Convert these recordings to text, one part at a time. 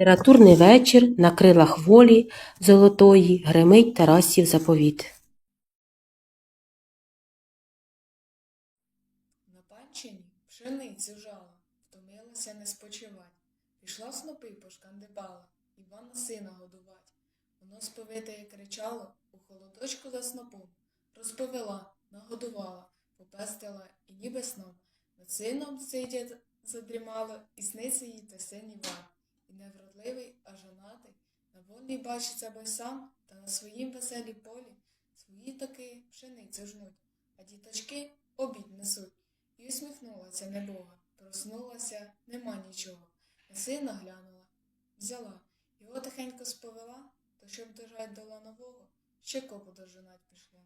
Літературний вечір на крилах волі золотої гримить Тарасів заповіт. На панчині пшеницю жала, втомилася не спочивать. Пішла снопи пошкандибала, Івана сина годувать. Воно сповите кричало, у холодочку за снопом. Розповела, нагодувала, попестила і ніби сном. Над сином сидя задрімало, і сниться їй та син Іван. І невродливий, а жонатий, на волі бачиться бой сам, та на своїм веселій полі свої таки пшеницю жнуть, а діточки обід несуть. І усміхнулася небога, проснулася, нема нічого. На сина глянула, взяла, його тихенько сповела, то щоб дожать до ланового, ще копу дожинать пішла.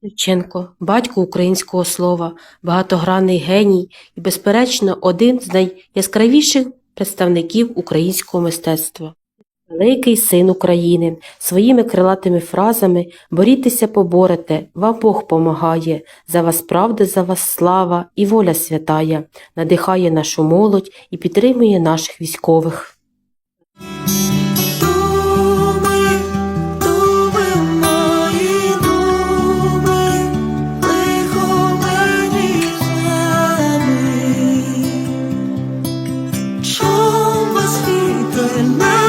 Шевченко, батько українського слова, багатогранний геній і, безперечно, один з найяскравіших представників українського мистецтва. Великий син України, своїми крилатими фразами «Борітеся, поборете, вам Бог помагає, за вас правда, за вас слава і воля святая» надихає нашу молодь і підтримує наших військових. in my